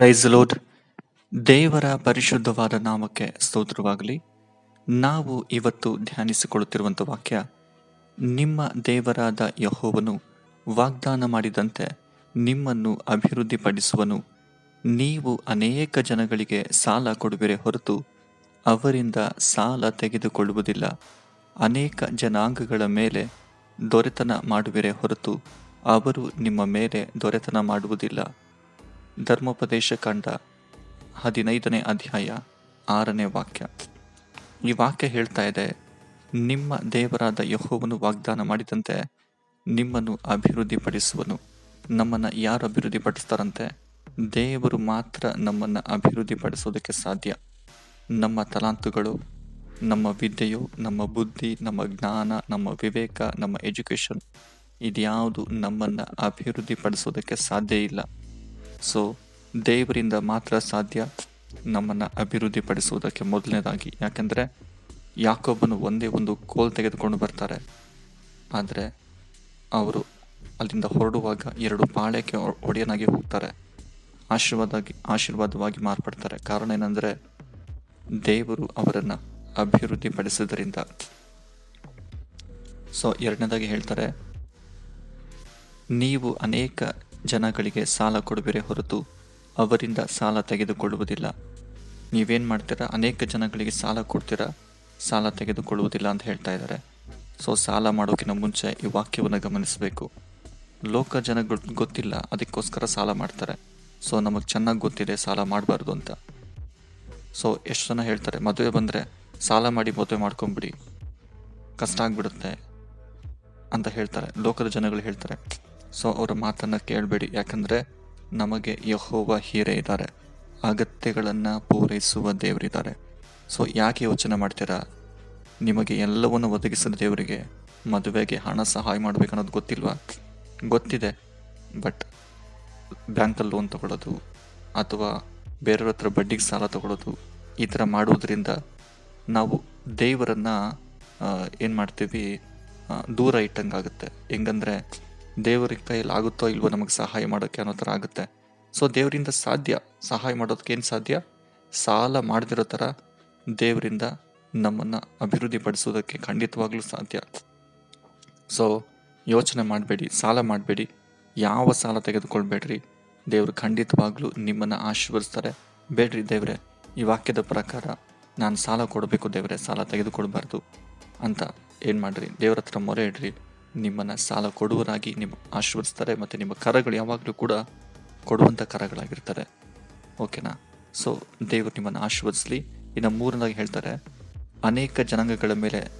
Price load ದೇವರ ಪರಿಶುದ್ಧವಾದ ನಾಮಕ್ಕೆ ಸ್ತೋತ್ರವಾಗಲಿ. ನಾವು ಇವತ್ತು ಧ್ಯಾನಿಸಿಕೊಳ್ಳುತ್ತಿರುವಂಥ ವಾಕ್ಯ, ನಿಮ್ಮ ದೇವರಾದ ಯಹೋವನು ವಾಗ್ದಾನ ಮಾಡಿದಂತೆ ನಿಮ್ಮನ್ನು ಅಭಿವೃದ್ಧಿಪಡಿಸುವನು. ನೀವು ಅನೇಕ ಜನಗಳಿಗೆ ಸಾಲ ಕೊಡುವಿರೆ ಹೊರತು ಅವರಿಂದ ಸಾಲ ತೆಗೆದುಕೊಳ್ಳುವುದಿಲ್ಲ. ಅನೇಕ ಜನಾಂಗಗಳ ಮೇಲೆ ದೊರೆತನ ಮಾಡುವಿರೆ ಹೊರತು ಅವರು ನಿಮ್ಮ ಮೇಲೆ ದೊರೆತನ ಮಾಡುವುದಿಲ್ಲ. ಧರ್ಮೋಪದೇಶ ಕಂಡ ಹದಿನೈದನೇ ಅಧ್ಯಾಯ ಆರನೇ ವಾಕ್ಯ. ಈ ವಾಕ್ಯ ಹೇಳ್ತಾ ಇದೆ, ನಿಮ್ಮ ದೇವರಾದ ಯಹೋವನು ವಾಗ್ದಾನ ಮಾಡಿದಂತೆ ನಿಮ್ಮನ್ನು ಅಭಿವೃದ್ಧಿಪಡಿಸುವನು. ನಮ್ಮನ್ನು ಯಾರು ಅಭಿವೃದ್ಧಿಪಡಿಸ್ತಾರಂತೆ? ದೇವರು ಮಾತ್ರ ನಮ್ಮನ್ನು ಅಭಿವೃದ್ಧಿಪಡಿಸೋದಕ್ಕೆ ಸಾಧ್ಯ. ನಮ್ಮ ತಲಾಂತುಗಳು, ನಮ್ಮ ವಿದ್ಯೆಯು, ನಮ್ಮ ಬುದ್ಧಿ, ನಮ್ಮ ಜ್ಞಾನ, ನಮ್ಮ ವಿವೇಕ, ನಮ್ಮ ಎಜುಕೇಷನ್, ಇದ್ಯಾವುದು ನಮ್ಮನ್ನು ಅಭಿವೃದ್ಧಿಪಡಿಸೋದಕ್ಕೆ ಸಾಧ್ಯ ಇಲ್ಲ. ಸೊ ದೇವರಿಂದ ಮಾತ್ರ ಸಾಧ್ಯ ನಮ್ಮನ್ನು ಅಭಿವೃದ್ಧಿಪಡಿಸುವುದಕ್ಕೆ ಮೊದಲನೇದಾಗಿ. ಯಾಕೆಂದರೆ ಯಾಕೊಬ್ಬನು ಒಂದೇ ಒಂದು ಕೋಲ್ ತೆಗೆದುಕೊಂಡು ಬರ್ತಾರೆ. ಆದರೆ, ಅವರು ಅಲ್ಲಿಂದ ಹೊರಡುವಾಗ ಎರಡು ಪಾಳ್ಯಕ್ಕೆ ಒಡೆಯನಾಗಿ ಹೋಗ್ತಾರೆ. ಆಶೀರ್ವಾದಾಗಿ ಆಶೀರ್ವಾದವಾಗಿ ಮಾರ್ಪಡ್ತಾರೆ. ಕಾರಣ ಏನಂದರೆ, ದೇವರು ಅವರನ್ನು ಅಭಿವೃದ್ಧಿಪಡಿಸಿದ್ರಿಂದ. ಸೊ ಎರಡನೇದಾಗಿ ಹೇಳ್ತಾರೆ, ನೀವು ಅನೇಕ ಜನಗಳಿಗೆ ಸಾಲ ಕೊಡಬೇರೆ ಹೊರತು ಅವರಿಂದ ಸಾಲ ತೆಗೆದುಕೊಳ್ಳುವುದಿಲ್ಲ. ನೀವೇನು ಮಾಡ್ತೀರಾ? ಅನೇಕ ಜನಗಳಿಗೆ ಸಾಲ ಕೊಡ್ತೀರಾ? ಸಾಲ ತೆಗೆದುಕೊಳ್ಳುವುದಿಲ್ಲ ಅಂತ ಹೇಳ್ತಾ ಇದ್ದಾರೆ. ಸೊ ಸಾಲ ಮಾಡೋಕ್ಕಿಂತ ಮುಂಚೆ ಈ ವಾಕ್ಯವನ್ನು ಗಮನಿಸಬೇಕು. ಲೋಕ ಜನಗಳು ಗೊತ್ತಿಲ್ಲ, ಅದಕ್ಕೋಸ್ಕರ ಸಾಲ ಮಾಡ್ತಾರೆ. ಸೊ ನಮಗೆ ಚೆನ್ನಾಗಿ ಗೊತ್ತಿದೆ, ಸಾಲ ಮಾಡಬಾರ್ದು ಅಂತ. ಸೊ ಎಷ್ಟು ಜನ ಹೇಳ್ತಾರೆ, ಮದುವೆ ಬಂದರೆ ಸಾಲ ಮಾಡಿ ಮದುವೆ ಮಾಡ್ಕೊಂಬಿಡಿ. ಕಷ್ಟ ಆಗಿಬಿಡುತ್ತೆ ಅಂತ ಹೇಳ್ತಾರೆ. ಲೋಕದ ಜನಗಳು ಹೇಳ್ತಾರೆ ಸೊ ಅವರ ಮಾತನ್ನು ಕೇಳಬೇಡಿ. ಯಾಕಂದರೆ ನಮಗೆ ಯಹೋವ ಹೀರೆ ಇದ್ದಾರೆ. ಅಗತ್ಯಗಳನ್ನು ಪೂರೈಸುವ ದೇವರಿದ್ದಾರೆ. ಸೊ ಯಾಕೆ ಯೋಚನೆ ಮಾಡ್ತೀರಾ? ನಿಮಗೆ ಎಲ್ಲವನ್ನು ಒದಗಿಸಿದ ದೇವರಿಗೆ ಮದುವೆಗೆ ಹಣ ಸಹಾಯ ಮಾಡಬೇಕು ಅನ್ನೋದು ಗೊತ್ತಿಲ್ವಾ? ಗೊತ್ತಿದೆ. ಬಟ್ ಬ್ಯಾಂಕಲ್ಲಿ ಲೋನ್ ತಗೊಳ್ಳೋದು ಅಥವಾ ಬೇರೆಯವ್ರ ಹತ್ರ ಬಡ್ಡಿಗೆ ಸಾಲ ತಗೊಳ್ಳೋದು ಈ ಥರ ಮಾಡುವುದರಿಂದ ನಾವು ದೇವರನ್ನು ಏನು ಮಾಡ್ತೀವಿ? ದೂರ ಇಟ್ಟಂಗಾಗುತ್ತೆ. ಹೆಂಗಂದರೆ ದೇವರ ಕೈಯಲ್ಲಿ ಆಗುತ್ತೋ ಇಲ್ವೋ ನಮಗೆ ಸಹಾಯ ಮಾಡೋಕ್ಕೆ ಅನ್ನೋ ಥರ ಆಗುತ್ತೆ. ಸೊ ದೇವರಿಂದ ಸಾಧ್ಯ, ಸಹಾಯ ಮಾಡೋದಕ್ಕೆ ಏನು ಸಾಧ್ಯ? ಸಾಲ ಮಾಡದಿರೋ ಥರ ದೇವರಿಂದ ನಮ್ಮನ್ನು ಅಭಿವೃದ್ಧಿಪಡಿಸೋದಕ್ಕೆ ಖಂಡಿತವಾಗ್ಲೂ ಸಾಧ್ಯ. ಸೊ ಯೋಚನೆ ಮಾಡಬೇಡಿ, ಸಾಲ ಮಾಡಬೇಡಿ. ಯಾವ ಸಾಲ ತೆಗೆದುಕೊಳ್ಬೇಡ್ರಿ? ದೇವರು ಖಂಡಿತವಾಗ್ಲೂ ನಿಮ್ಮನ್ನು ಆಶೀರ್ವದಿಸ್ತಾರೆ. ಬೇಡ್ರಿ ದೇವರೇ, ಈ ವಾಕ್ಯದ ಪ್ರಕಾರ ನಾನು ಸಾಲ ಕೊಡಬೇಕು ದೇವರೇ, ಸಾಲ ತೆಗೆದುಕೊಳ್ಬಾರ್ದು ಅಂತ ಏನು ಮಾಡಿರಿ? ದೇವ್ರ ಹತ್ರ ಮೊರೆ ಇಡ್ರಿ. ನಿಮ್ಮನ್ನು ಸಾಲ ಕೊಡುವರಾಗಿ ನಿಮ್ಮ ಆಶೀರ್ವದಿಸ್ತಾರೆ ಮತ್ತು ನಿಮ್ಮ ಕರಗಳು ಯಾವಾಗಲೂ ಕೂಡ ಕೊಡುವಂಥ ಕರಗಳಾಗಿರ್ತಾರೆ. ಓಕೆನಾ? ಸೊ ದೇವರು ನಿಮ್ಮನ್ನು ಆಶೀರ್ವದಿಸಲಿ. ಇನ್ನು ಮೂರನಾಗಿ ಹೇಳ್ತಾರೆ, ಅನೇಕ ಜನಾಂಗಗಳ ಮೇಲೆ,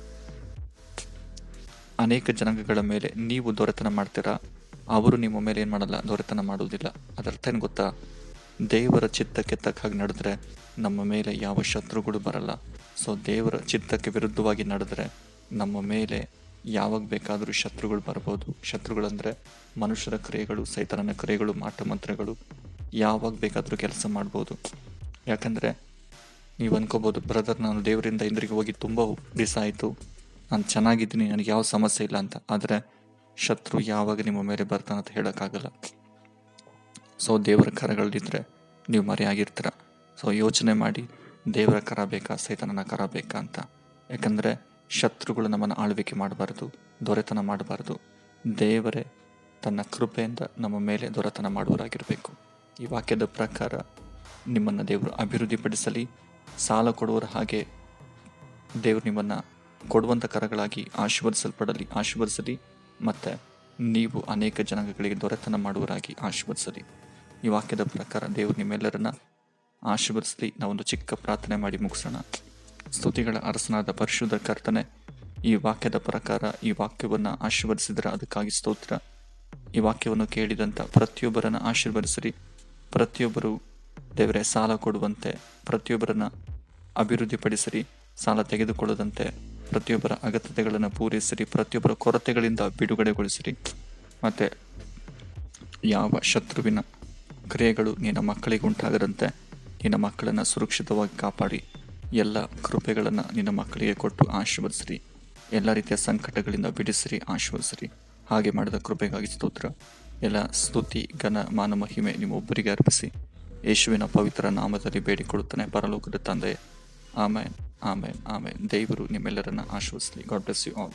ಅನೇಕ ಜನಾಂಗಗಳ ಮೇಲೆ ನೀವು ದೊರೆತನ ಮಾಡ್ತೀರಾ? ಅವರು ನಿಮ್ಮ ಮೇಲೆ ಏನು ಮಾಡಲ್ಲ, ದೊರೆತನ ಮಾಡುವುದಿಲ್ಲ. ಅದರ್ಥ ಏನು ಗೊತ್ತಾ? ದೇವರ ಚಿತ್ತಕ್ಕೆ ತಕ್ಕ ಹಾಗೆ ನಡೆದ್ರೆ ನಮ್ಮ ಮೇಲೆ ಯಾವ ಶತ್ರುಗಳು ಬರಲ್ಲ. ಸೊ ದೇವರ ಚಿತ್ತಕ್ಕೆ ವಿರುದ್ಧವಾಗಿ ನಡೆದ್ರೆ ನಮ್ಮ ಮೇಲೆ ಯಾವಾಗ ಬೇಕಾದರೂ ಶತ್ರುಗಳು ಬರ್ಬೋದು. ಶತ್ರುಗಳಂದರೆ ಮನುಷ್ಯರ ಕ್ರಿಯೆಗಳು, ಸೈತಾನನ ಕ್ರಿಯೆಗಳು, ಮಾಟ ಮಂತ್ರಗಳು. ಯಾವಾಗ ಬೇಕಾದರೂ ಕೆಲಸ ಮಾಡ್ಬೋದು. ಯಾಕಂದರೆ ನೀವು ಅನ್ಕೋಬೋದು, ಬ್ರದರ್, ನಾನು ದೇವರಿಂದ ಇಂದ್ರಿಗೆ ಹೋಗಿ ತುಂಬ ದಿವಸ ಆಯಿತು. ನಾನು ಚೆನ್ನಾಗಿದ್ದೀನಿ, ನನಗೆ ಯಾವ ಸಮಸ್ಯೆ ಇಲ್ಲ ಅಂತ. ಆದರೆ ಶತ್ರು ಯಾವಾಗ ನಿಮ್ಮ ಮೇಲೆ ಬರ್ತಾನೆ ಅಂತ ಹೇಳೋಕ್ಕಾಗಲ್ಲ. ಸೊ ದೇವರ ಕರಗಳಿದ್ರೆ ನೀವು ಮರೆಯಾಗಿರ್ತೀರ. ಸೊ ಯೋಚನೆ ಮಾಡಿ, ದೇವರ ಕರ ಬೇಕಾ, ಸೈತನನ ಕರ ಬೇಕಾ? ಅಂತ. ಯಾಕಂದರೆ ಶತ್ರುಗಳು ನಮ್ಮನ್ನು ಆಳ್ವಿಕೆ ಮಾಡಬಾರ್ದು, ದೊರೆತನ ಮಾಡಬಾರ್ದು. ದೇವರೇ, ತನ್ನ ಕೃಪೆಯಿಂದ ನಮ್ಮ ಮೇಲೆ ದೊರೆತನ ಮಾಡುವರಾಗಿರಬೇಕು ಈ ವಾಕ್ಯದ ಪ್ರಕಾರ ನಿಮ್ಮನ್ನು ದೇವರು ಅಭಿವೃದ್ಧಿಪಡಿಸಲಿ. ಸಾಲ ಕೊಡುವರ ಹಾಗೆ ದೇವರು ನಿಮ್ಮನ್ನು ಕೊಡುವಂಥ ಕರಗಳಾಗಿ ಆಶೀರ್ವದಿಸಲ್ಪಡಲಿ, ಆಶೀರ್ವದಿಸಲಿ. ಮತ್ತು ನೀವು ಅನೇಕ ಜನಾಂಗಗಳಿಗೆ ದೊರೆತನ ಮಾಡುವರಾಗಿ ಆಶೀರ್ವದಿಸಲಿ. ಈ ವಾಕ್ಯದ ಪ್ರಕಾರ ದೇವರು ನಿಮ್ಮೆಲ್ಲರನ್ನ ಆಶೀರ್ವದಿಸಲಿ. ನಾವೊಂದು ಚಿಕ್ಕ ಪ್ರಾರ್ಥನೆ ಮಾಡಿ ಮುಗಿಸೋಣ. ಸ್ತುತಿಗಳ ಅರಸನಾದ ಪರಿಶುದ್ಧ ಕರ್ತನೆ, ಈ ವಾಕ್ಯದ ಪ್ರಕಾರ ಈ ವಾಕ್ಯವನ್ನು ಆಶೀರ್ವದಿಸಿದರೆ ಅದಕ್ಕಾಗಿ ಸ್ತೋತ್ರ. ಈ ವಾಕ್ಯವನ್ನು ಕೇಳಿದಂಥ ಪ್ರತಿಯೊಬ್ಬರನ್ನು ಆಶೀರ್ವದಿಸಿರಿ. ಪ್ರತಿಯೊಬ್ಬರು ದೇವರೇ ಸಾಲ ಕೊಡುವಂತೆ, ಪ್ರತಿಯೊಬ್ಬರನ್ನು ಅಭಿವೃದ್ಧಿಪಡಿಸಿರಿ, ಸಾಲ ತೆಗೆದುಕೊಳ್ಳದಂತೆ, ಪ್ರತಿಯೊಬ್ಬರ ಅಗತ್ಯತೆಗಳನ್ನು ಪೂರೈಸಿರಿ, ಪ್ರತಿಯೊಬ್ಬರ ಕೊರತೆಗಳಿಂದ ಬಿಡುಗಡೆಗೊಳಿಸಿರಿ. ಮತ್ತು ಯಾವ ಶತ್ರುವಿನ ಕ್ರಿಯೆಗಳು ನಿನ್ನ ಮಕ್ಕಳಿಗೆ ಉಂಟಾಗದಂತೆ ನಿನ್ನ ಮಕ್ಕಳನ್ನು ಸುರಕ್ಷಿತವಾಗಿ ಕಾಪಾಡಿ. ಎಲ್ಲ ಕೃಪೆಗಳನ್ನು ನಿನ್ನ ಮಕ್ಕಳಿಗೆ ಕೊಟ್ಟು ಆಶೀರ್ವದಿಸ್ರಿ. ಎಲ್ಲ ರೀತಿಯ ಸಂಕಟಗಳಿಂದ ಬಿಡಿಸ್ರಿ, ಆಶೀರ್ವದಿಸ್ರಿ. ಹಾಗೆ ಮಾಡಿದ ಕೃಪೆಗಾಗಿ ಸ್ತೋತ್ರ. ಎಲ್ಲ ಸ್ತುತಿ, ಘನ, ಮಾನ, ಮಹಿಮೆ ನಿಮ್ಮೊಬ್ಬರಿಗೆ ಅರ್ಪಿಸಿ. ಯೇಸುವಿನ ಪವಿತ್ರ ನಾಮದಲ್ಲಿ ಬೇಡಿಕೊಳ್ಳುತ್ತಾನೆ ಪರಲೋಕದ ತಂದೆ. ಆಮೇನ್ ಆಮೇನ್ ಆಮೇನ್. ದೇವರು ನಿಮ್ಮೆಲ್ಲರನ್ನ ಆಶ್ವಸಲಿ ಗಾಡ್ ಬ್ಲೆಸ್ ಯು ಆಲ್